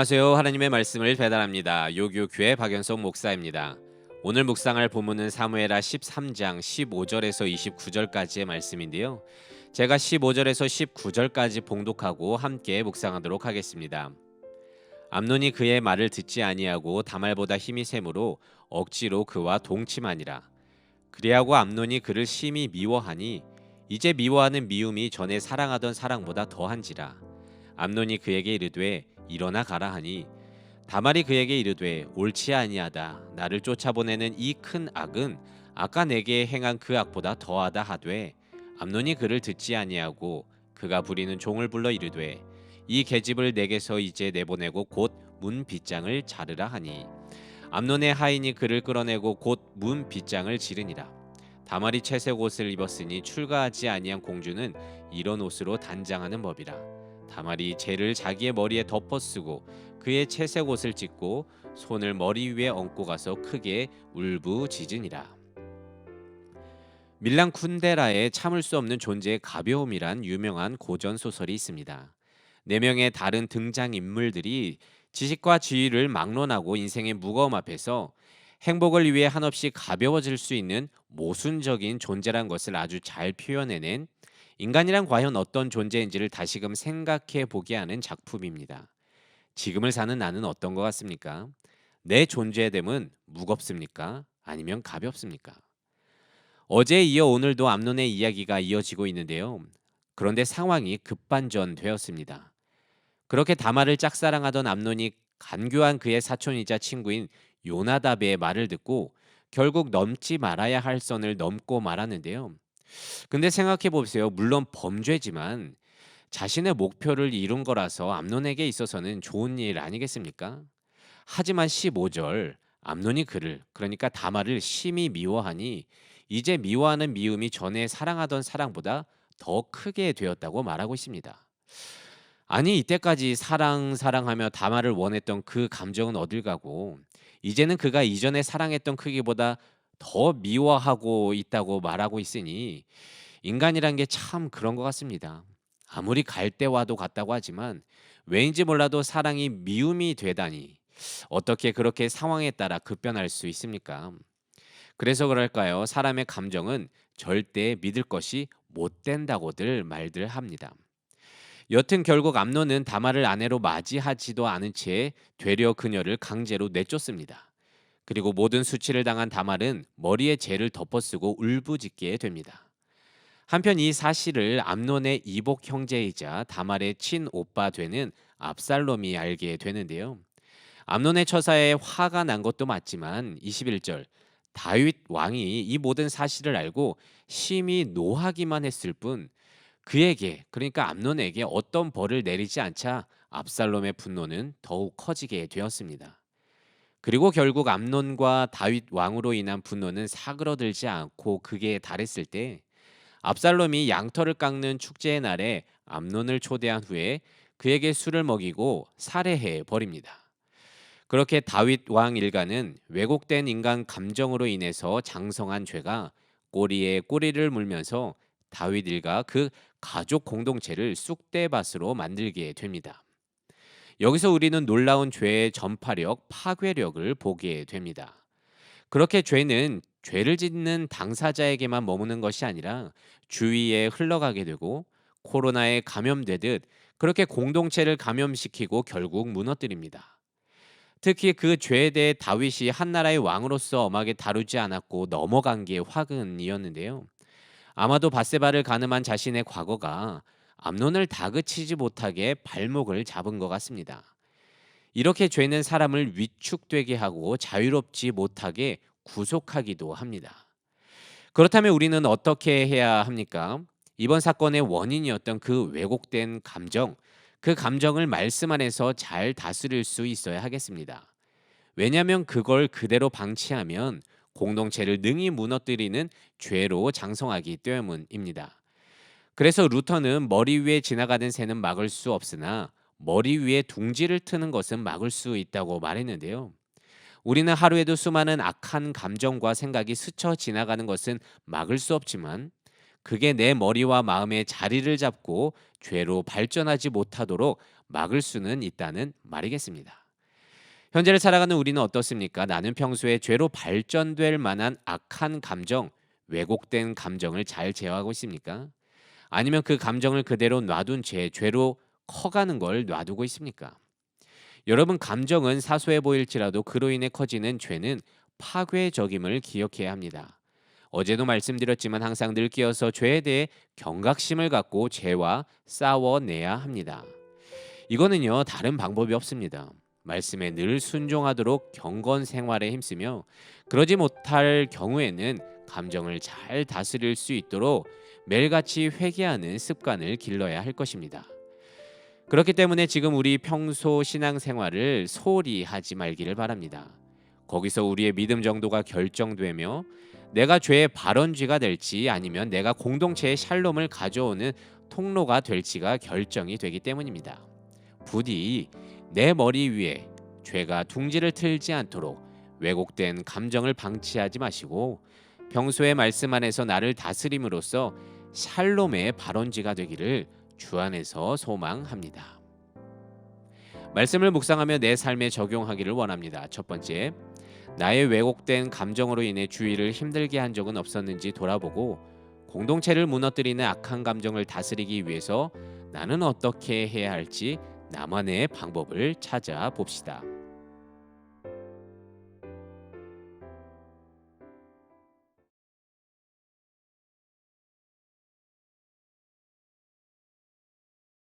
안녕하세요. 하나님의 말씀을 배달합니다. 요교교회 박연석 목사입니다. 오늘 묵상할 본문은 사무엘하 13장 15절에서 29절까지의 말씀인데요. 제가 15절에서 19절까지 봉독하고 함께 묵상하도록 하겠습니다. 암논이 그의 말을 듣지 아니하고 다말보다 힘이 셈으로 억지로 그와 동침하니라. 그리하고 암논이 그를 심히 미워하니 이제 미워하는 미움이 전에 사랑하던 사랑보다 더한지라. 암논이 그에게 이르되 일어나 가라 하니 다말이 그에게 이르되 옳지 아니하다. 나를 쫓아보내는 이 큰 악은 아까 내게 행한 그 악보다 더하다 하되 암논이 그를 듣지 아니하고 그가 부리는 종을 불러 이르되 이 계집을 내게서 이제 내보내고 곧 문 빗장을 자르라 하니 암논의 하인이 그를 끌어내고 곧 문 빗장을 지르니라. 다말이 채색 옷을 입었으니 출가하지 아니한 공주는 이런 옷으로 단장하는 법이라 다말이 재를 자기의 머리에 덮어쓰고 그의 채색 옷을 찢고 손을 머리 위에 얹고 가서 크게 울부짖으니라. 밀랑 쿤데라의 참을 수 없는 존재의 가벼움이란 유명한 고전 소설이 있습니다. 네 명의 다른 등장 인물들이 지식과 지위를 막론하고 인생의 무거움 앞에서 행복을 위해 한없이 가벼워질 수 있는 모순적인 존재란 것을 아주 잘 표현해낸 인간이란 과연 어떤 존재인지를 다시금 생각해 보게 하는 작품입니다. 지금을 사는 나는 어떤 것 같습니까? 내 존재됨은 무겁습니까? 아니면 가볍습니까? 어제에 이어 오늘도 암론의 이야기가 이어지고 있는데요. 그런데 상황이 급반전되었습니다. 그렇게 다말을 짝사랑하던 암론이 간교한 그의 사촌이자 친구인 요나답의 말을 듣고 결국 넘지 말아야 할 선을 넘고 말았는데요. 근데 생각해 보세요. 물론 범죄지만 자신의 목표를 이룬 거라서 암론에게 있어서는 좋은 일 아니겠습니까? 하지만 15절 암론이 그를 그러니까 다말을 심히 미워하니 이제 미워하는 미움이 전에 사랑하던 사랑보다 더 크게 되었다고 말하고 있습니다. 아니 이때까지 사랑 사랑하며 다말을 원했던 그 감정은 어딜 가고 이제는 그가 이전에 사랑했던 크기보다 더 미워하고 있다고 말하고 있으니 인간이란 게 참 그런 것 같습니다. 아무리 갈대와도 같다고 하지만 왜인지 몰라도 사랑이 미움이 되다니 어떻게 그렇게 상황에 따라 급변할 수 있습니까? 그래서 그럴까요? 사람의 감정은 절대 믿을 것이 못 된다고들 말들 합니다. 여튼 결국 암노는 다말을 아내로 맞이하지도 않은 채 되려 그녀를 강제로 내쫓습니다. 그리고 모든 수치를 당한 다말은 머리에 재를 덮어쓰고 울부짖게 됩니다. 한편 이 사실을 암론의 이복 형제이자 다말의 친오빠 되는 압살롬이 알게 되는데요. 암론의 처사에 화가 난 것도 맞지만 21절 다윗 왕이 이 모든 사실을 알고 심히 노하기만 했을 뿐 그에게 그러니까 암론에게 어떤 벌을 내리지 않자 압살롬의 분노는 더욱 커지게 되었습니다. 그리고 결국 암논과 다윗 왕으로 인한 분노는 사그러들지 않고 극에 달했을 때 압살롬이 양털을 깎는 축제의 날에 암논을 초대한 후에 그에게 술을 먹이고 살해해 버립니다. 그렇게 다윗 왕 일가는 왜곡된 인간 감정으로 인해서 장성한 죄가 꼬리에 꼬리를 물면서 다윗 일가 그 가족 공동체를 쑥대밭으로 만들게 됩니다. 여기서 우리는 놀라운 죄의 전파력, 파괴력을 보게 됩니다. 그렇게 죄는 죄를 짓는 당사자에게만 머무는 것이 아니라 주위에 흘러가게 되고 코로나에 감염되듯 그렇게 공동체를 감염시키고 결국 무너뜨립니다. 특히 그 죄에 대해 다윗이 한 나라의 왕으로서 엄하게 다루지 않았고 넘어간 게 화근이었는데요. 아마도 바세바를 가늠한 자신의 과거가 암론을 다그치지 못하게 발목을 잡은 것 같습니다. 이렇게 죄는 사람을 위축되게 하고 자유롭지 못하게 구속하기도 합니다. 그렇다면 우리는 어떻게 해야 합니까? 이번 사건의 원인이었던 그 왜곡된 감정, 그 감정을 말씀 안에서 잘 다스릴 수 있어야 하겠습니다. 왜냐하면 그걸 그대로 방치하면 공동체를 능히 무너뜨리는 죄로 장성하기 때문입니다. 그래서 루터는 머리 위에 지나가는 새는 막을 수 없으나 머리 위에 둥지를 트는 것은 막을 수 있다고 말했는데요. 우리는 하루에도 수많은 악한 감정과 생각이 스쳐 지나가는 것은 막을 수 없지만 그게 내 머리와 마음의 자리를 잡고 죄로 발전하지 못하도록 막을 수는 있다는 말이겠습니다. 현재를 살아가는 우리는 어떻습니까? 나는 평소에 죄로 발전될 만한 악한 감정, 왜곡된 감정을 잘 제어하고 있습니까? 아니면 그 감정을 그대로 놔둔 채 죄로 커가는 걸 놔두고 있습니까? 여러분 감정은 사소해 보일지라도 그로 인해 커지는 죄는 파괴적임을 기억해야 합니다. 어제도 말씀드렸지만 항상 늘 끼어서 죄에 대해 경각심을 갖고 죄와 싸워내야 합니다. 이거는요 다른 방법이 없습니다. 말씀에 늘 순종하도록 경건 생활에 힘쓰며 그러지 못할 경우에는 감정을 잘 다스릴 수 있도록 매일같이 회개하는 습관을 길러야 할 것입니다. 그렇기 때문에 지금 우리 평소 신앙생활을 소홀히 하지 말기를 바랍니다. 거기서 우리의 믿음 정도가 결정되며 내가 죄의 발원쥐가 될지 아니면 내가 공동체의 샬롬을 가져오는 통로가 될지가 결정이 되기 때문입니다. 부디 내 머리 위에 죄가 둥지를 틀지 않도록 왜곡된 감정을 방치하지 마시고 평소의 말씀 안에서 나를 다스림으로써 샬롬의 발원지가 되기를 주 안에서 소망합니다. 말씀을 묵상하며 내 삶에 적용하기를 원합니다. 첫 번째, 나의 왜곡된 감정으로 인해 주위를 힘들게 한 적은 없었는지 돌아보고 공동체를 무너뜨리는 악한 감정을 다스리기 위해서 나는 어떻게 해야 할지 나만의 방법을 찾아 봅시다.